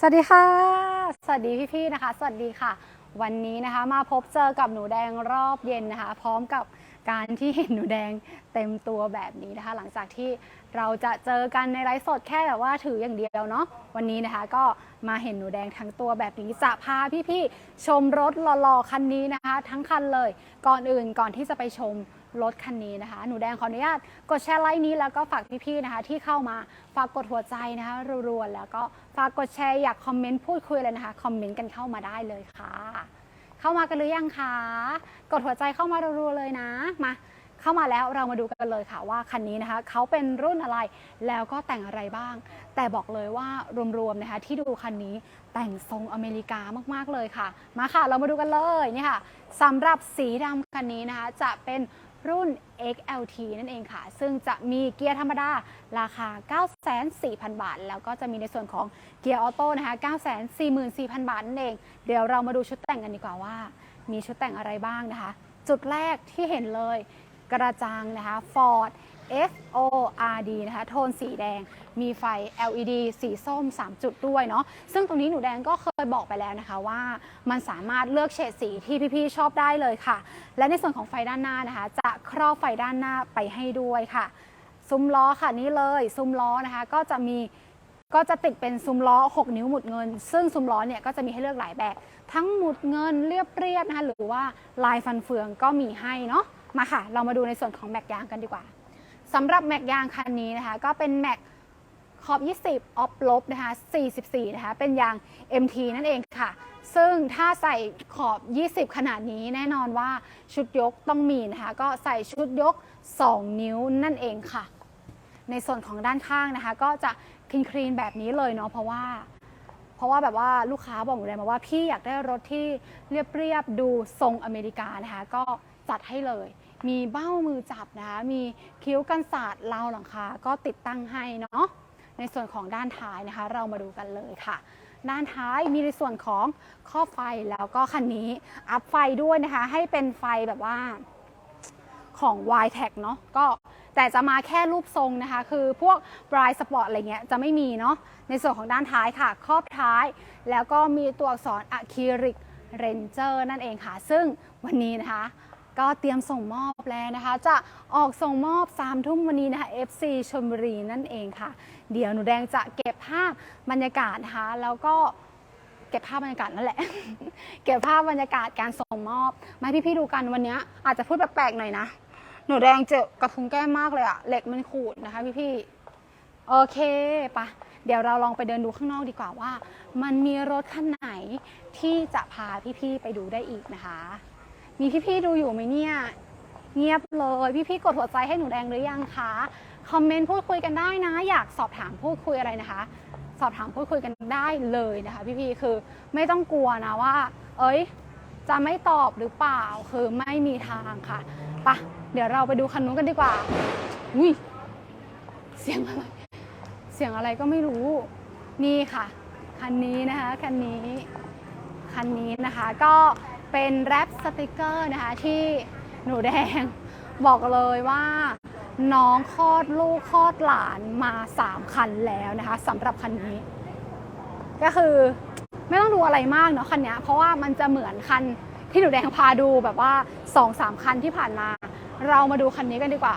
สวัสดีค่ะ สวัสดีพี่ๆนะคะ สวัสดีค่ะ วันนี้นะคะมาพบเจอกับหนูแดงรอบเย็นนะคะ พร้อมกับการที่เห็นหนูแดงเต็มตัวแบบนี้นะคะ หลังจากที่เราจะเจอกันในไลฟ์สดแค่แบบว่าถืออย่างเดียวเนาะวันนี้นะคะก็มาเห็นหนูแดงทั้งตัวแบบนี้จะพาพี่ๆชมรถหล่อๆคันนี้นะคะ ทั้งคันเลยก่อนอื่นก่อนที่จะไปชม รถคันนี้นะคะ หนูแดงขออนุญาตกดแชร์ไลค์นี้แล้วก็ฝากพี่ๆนะคะ ที่เข้ามาฝากกดหัวใจนะคะรัวๆแล้วก็ฝากกดแชร์อยากคอมเมนต์พูดคุยอะไรนะคะคอมเมนต์กันเข้ามาได้เลยค่ะ เข้ามากันหรือยังคะกดหัวใจเข้ามารัวๆเลยนะมาเข้ามาแล้วเรามาดูกันเลยค่ะว่าคันนี้นะคะเขาเป็นรุ่นอะไรแล้วก็แต่งอะไรบ้าง แต่บอกเลยว่ารวมๆนะคะ ที่ดูคันนี้แต่งทรงอเมริกามากๆเลยค่ะ มาค่ะ เรามาดูกันเลยนี่ค่ะสำหรับสีดำคันนี้นะคะ จะเป็น รุ่น XLT นั่นเองค่ะ ซึ่งจะมีเกียร์ธรรมดา ราคา 9,400 บาท แล้วก็จะมีในส่วนของเกียร์ออโต้นะคะ 944,000 บาทนั่นเอง เดี๋ยวเรามาดูชุดแต่งกันดีกว่าว่า มีชุดแต่งอะไรบ้างนะคะ จุดแรกที่เห็นเลยกระจังนะคะ Ford F O R D นะคะ โทนสีแดง มีไฟ LED สีส้ม 3 จุดด้วยเนาะ ซึ่งตรงนี้หนูแดงก็เคยบอกไปแล้วนะคะว่า มันสามารถเลือกเฉดสีที่พี่ๆชอบได้เลยค่ะ และในส่วนของไฟด้านหน้านะคะ จะครอบไฟด้านหน้าไปให้ด้วยค่ะ ซุ้มล้อค่ะนี่เลย ซุ้มล้อนะคะ ก็จะมีก็จะติดเป็นซุ้มล้อ 6 นิ้วหมุดเงิน ซึ่งซุ้มล้อเนี่ยก็จะมีให้เลือกหลายแบบ ทั้งหมุดเงินเรียบๆนะคะ หรือว่าลายฟันเฟืองก็มีให้เนาะ มาค่ะ เรามาดูในส่วนของแม็กยางกันดีกว่า สำหรับแม็กยางคันนี้นะคะ ก็เป็นแม็กขอบ 20 ออฟลบนะคะ 44 นะคะ เป็นยาง MT นั่นเองค่ะ ซึ่งถ้าใส่ขอบ 20 ขนาดนี้แน่นอนว่าชุดยกต้องมีนะคะ ก็ใส่ชุดยก 2 นิ้วนั่นเองค่ะ ในส่วนของด้านข้างนะคะ ก็จะคลีนคลีนแบบนี้เลยเนาะ เพราะว่า เพราะว่าแบบว่าลูกค้าบอกหนูเลยมาว่าพี่อยากได้รถที่เรียบๆดูทรงอเมริกานะคะ ก็ จัดให้เลย มีเบ้ามือจับนะคะ มีคิ้วกันศาสตร์ราวหลังคา ก็ติดตั้งให้เนาะ ในส่วนของด้านท้ายนะคะ เรามาดูกันเลยค่ะ ด้านท้ายมีในส่วนของข้อไฟแล้วก็คันนี้อัพไฟด้วยนะคะ ให้เป็นไฟแบบว่าของ y t e c เนาะก็แต่จะมาแค่รูปทรงนะคะ คือพวก Bright Sport อะไรเงี้ยจะไม่มีเนาะในส่วนของด้านท้ายค่ะ ครอบท้าย แล้วก็มีตัวอักษรอะคริลิกเรนเจอร์นั่นเองค่ะ ซึ่งวันนี้นะคะ ก็เตรียมส่งมอบแล้วนะคะ จะออกส่งมอบ3ามทุ่มวันนี้นะคะ FC ชลบุรีนั่นเองค่ะ เดี๋ยวหนูแดงจะเก็บภาพบรรยากาศนะคะ แล้วก็เก็บภาพบรรยากาศนั่นแหละ เก็บภาพบรรยากาศการส่งมอบมาให้พี่ๆดูกันวันนี้อาจจะพูดแปลกๆหน่อยนะ หนูแดงเจ็บกระทุ้งแก้มมากเลยอะเหล็กมันขูดนะคะพี่ๆโอเคปะเดี๋ยวเราลองไปเดินดูข้างนอกดีกว่าว่า มันมีรถคันไหนที่จะพาพี่ๆไปดูได้อีกนะคะ มีพี่ๆดูอยู่ไหมเนี่ย เงียบเลย พี่ๆกดหัวใจให้หนูแดงหรือยังคะ คอมเมนต์พูดคุยกันได้นะ อยากสอบถามพูดคุยอะไรนะคะ สอบถามพูดคุยกันได้เลยนะคะ พี่ๆคือไม่ต้องกลัวนะว่า เอ้ย จะไม่ตอบหรือเปล่า คือไม่มีทางค่ะปะเดี๋ยวเราไปดูคันนู้นกันดีกว่า อุ้ย เสียงอะไร เสียงอะไรก็ไม่รู้ นี่ค่ะ คันนี้นะคะ คันนี้ คันนี้นะคะ ก็ เป็นแรปสติกเกอร์นะคะที่หนูแดงบอกเลยว่า น้องคลอดลูกคลอดหลานมา 3 คันแล้วนะคะสำหรับคันนี้ ก็คือไม่ต้องดูอะไรมากเนาะคันนี้เพราะว่ามันจะเหมือนคันที่หนูแดงพาดูแบบว่า2อสามคันที่ผ่านมา เรามาดูคันนี้กันดีกว่า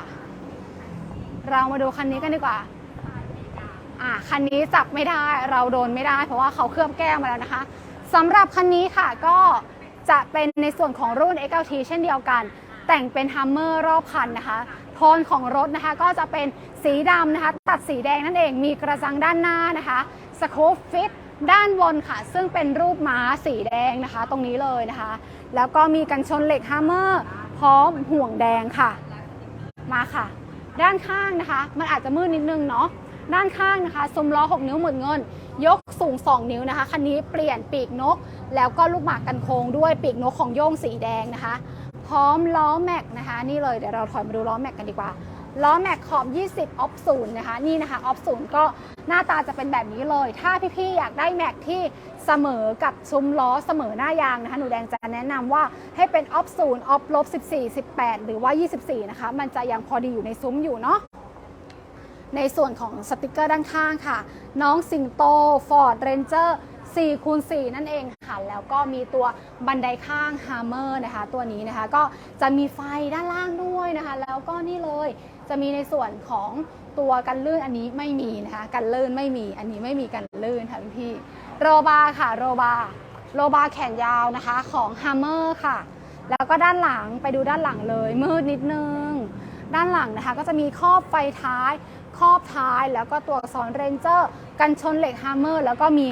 เรามาดูคันนี้กันดีกว่าอ่าคันนี้จับไม่ได้เราโดนไม่ได้ เพราะว่าเขาเคลือบแก้วมาแล้วนะคะสำหรับคันนี้ค่ะก็ จะเป็นในส่วนของรุ่น XLT เช่นเดียวกัน แต่งเป็นฮัมเมอร์รอบคันนะคะ โทนของรถนะคะก็จะเป็นสีดำนะคะ ตัดสีแดงนั่นเองมีกระจังด้านหน้านะคะสกู๊ปฟิตด้านบนค่ะ ซึ่งเป็นรูปม้าสีแดงนะคะ ตรงนี้เลยนะคะ แล้วก็มีกันชนเหล็กฮัมเมอร์พร้อมห่วงแดงค่ะ มาค่ะ ด้านข้างนะคะ มันอาจจะมืดนิดนึงเนาะด้านข้างนะคะซุ้มล้อ 6 นิ้วหมุนเงิน ยก สูง 2 นิ้วนะคะ คันนี้เปลี่ยนปีกนก แล้วก็ลูกหมากกันโค้งด้วยปีกนกของโย่งสีแดงนะคะ พร้อมล้อแม็กนะคะ นี่เลยเดี๋ยวเราถอยมาดูล้อแม็กกันดีกว่า ล้อแม็กขอบ 20 ออฟศูนย์นะคะ นี่นะคะออฟศูนย์ก็หน้าตาจะเป็นแบบนี้เลย ถ้าพี่ๆอยากได้แม็กที่เสมอกับซุ้มล้อเสมอหน้ายางนะคะ หนูแดงจะแนะนำว่าให้เป็นออฟศูนย์ออฟลบ14 18 หรือว่า 24 นะคะ มันจะยังพอดีอยู่ในซุ้มอยู่เนาะ ในส่วนของสติกเกอร์ด้านข้างค่ะ น้องสิงโต Ford Ranger 4คูณ4นั่นเองค่ะ แล้วก็มีตัวบันไดข้าง Hammer นะคะ ตัวนี้นะคะก็จะมีไฟด้านล่างด้วยนะคะ แล้วก็นี่เลยจะมีในส่วนของตัวกันลื่นอันนี้ไม่มีนะคะ กันลื่นไม่มี อันนี้ไม่มีกันลื่นค่ะพี่พี่โรบาร์ค่ะ โรบาร์โรบาร์แขนยาวนะคะของ Hammer ค่ะ แล้วก็ด้านหลังไปดูด้านหลังเลยมืดนิดนึง ด้านหลังนะคะก็จะมีครอบไฟท้าย ครอบท้ายแล้วก็ตัวอักษรเรนเจอร์กันชนเหล็กฮัมเมอร์แล้วก็มี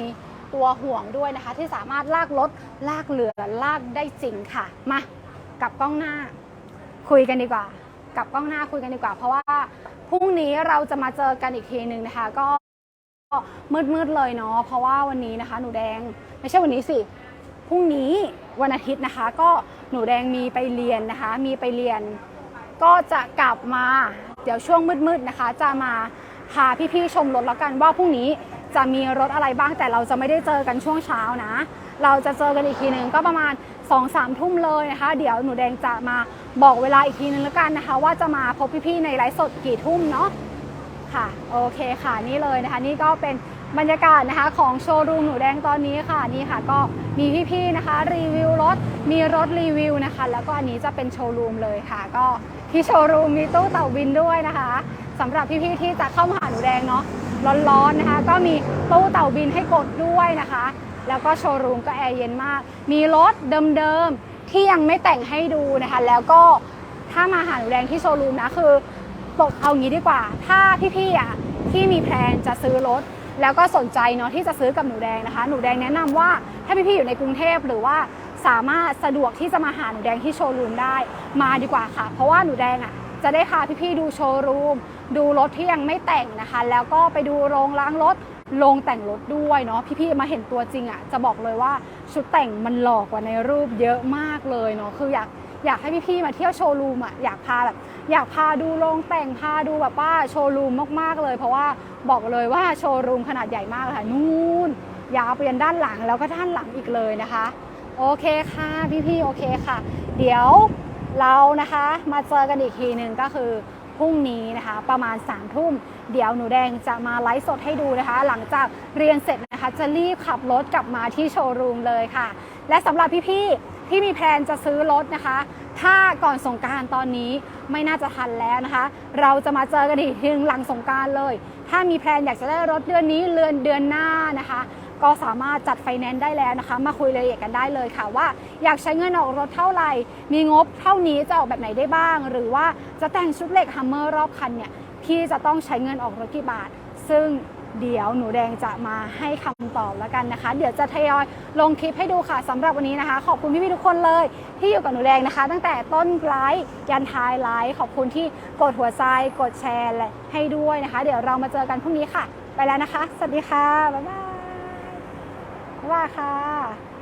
ตัวห่วงด้วยนะคะ ที่สามารถลากรถลากเรือลากได้จริงค่ะ มา กับกล้องหน้าคุยกันดีกว่า กับกล้องหน้าคุยกันดีกว่า เพราะว่าพรุ่งนี้เราจะมาเจอกันอีกทีหนึ่งนะคะ ก็มืดๆเลยเนาะเพราะว่าวันนี้นะคะ หนูแดงไม่ใช่วันนี้สิพรุ่งนี้วันอาทิตย์นะคะ ก็หนูแดงมีไปเรียนนะคะ มีไปเรียน ก็จะกลับมา เดี๋ยวช่วงมืดๆนะคะ จะมาพาพี่ๆชมรถแล้วกันว่าพรุ่งนี้จะมีรถอะไรบ้างแต่เราจะไม่ได้เจอกันช่วงเช้านะ เราจะเจอกันอีกทีหนึ่งก็ประมาณ2อสามทุ่มเลยนะคะ เดี๋ยวหนูแดงจะมาบอกเวลาอีกทีนึงแล้วกันนะคะ ว่าจะมาพบพี่ๆในไลฟ์สดกี่ทุ่มเนาะค่ะโอเคค่ะนี่เลยนะคะ นี่ก็เป็นบรรยากาศนะคะของโชว์รูมหนูแดงตอนนี้ค่ะนี่ค่ะ ก็มีพี่ๆนะคะ รีวิวรถมีรถรีวิวนะคะ แล้วก็อันนี้จะเป็นโชว์รูมเลยค่ะ ก็ ที่โชว์รูมมีตู้เต่าบินด้วยนะคะสำหรับพี่ๆที่จะเข้ามาหาหนูแดงเนาะร้อนๆนะคะ ก็มีตู้เต่าบินให้กดด้วยนะคะ แล้วก็โชว์รูมก็แอร์เย็นมาก มีรถเดิมๆที่ยังไม่แต่งให้ดูนะคะ แล้วก็ถ้ามาหาหนูแดงที่โชว์รูมนะคือบอกเอางี้ดีกว่า ถ้าพี่ๆอะที่มีแพลนจะซื้อรถแล้วก็สนใจเนาะที่จะซื้อกับหนูแดงนะคะ หนูแดงแนะนำว่าถ้าพี่ๆอยู่ในกรุงเทพหรือว่า สามารถสะดวกที่จะมาหาหนูแดงที่โชว์รูมได้ มาดีกว่าค่ะ เพราะว่าหนูแดงอะจะได้พาพี่ๆดูโชว์รูม ดูรถที่ยังไม่แต่งนะคะ แล้วก็ไปดูโรงล้างรถโรงแต่งรถด้วยเนาะพี่ๆมาเห็นตัวจริงอะจะบอกเลยว่าชุดแต่งมันหลอกกว่าในรูปเยอะมากเลยเนาะคืออยากอยากให้พี่ๆมาเที่ยวโชว์รูมอะอยากพาแบบอยากพาดูโรงแต่งพาดูแบบว่าโชว์รูมมากๆเลย เพราะว่าบอกเลยว่าโชว์รูมขนาดใหญ่มากเลยค่ะนู่นยาวไปยันด้านหลังแล้วก็ด้านหลังอีกเลยนะคะ โอเคค่ะพี่ๆโอเคค่ะ เดี๋ยวเรานะคะมาเจอกันอีกทีหนึ่งก็คือพรุ่งนี้นะคะ ประมาณ3ามทุ่ม เดี๋ยวหนูแดงจะมาไลฟ์สดให้ดูนะคะ หลังจากเรียนเสร็จนะคะ จะรีบขับรถกลับมาที่โชว์รูมเลยค่ะ และสำหรับพี่ๆที่มีแพลนจะซื้อรถนะคะ ถ้าก่อนสงการตอนนี้ไม่น่าจะทันแล้วนะคะ เราจะมาเจอกันอีกทีหลังสงการเลย ถ้ามีแพลนอยากจะได้รถเดือนนี้เดือนเดือนหน้านะคะ ก็สามารถจัดไฟแนนซ์ได้แล้วนะคะ มาคุยรายละเอียดกันได้เลยค่ะว่า อยากใช้เงินออกรถเท่าไหร่ มีงบเท่านี้จะออกแบบไหนได้บ้าง หรือว่าจะแต่งชุดเหล็กฮัมเมอร์รอบคันเนี่ยพี่จะต้องใช้เงินออกรถกี่บาท ซึ่งเดี๋ยวหนูแดงจะมาให้คำตอบแล้วกันนะคะ เดี๋ยวจะทยอยลงคลิปให้ดูค่ะสำหรับวันนี้นะคะ ขอบคุณพี่ๆทุกคนเลย ที่อยู่กับหนูแดงนะคะ ตั้งแต่ต้นไลฟ์ยันท้ายไลฟ์ขอบคุณที่กดหัวใจกดแชร์และให้ด้วยนะคะ เดี๋ยวเรามาเจอกันพรุ่งนี้ค่ะ ไปแล้วนะคะ สวัสดีค่ะบ๊ายบาย ว่าค่ะ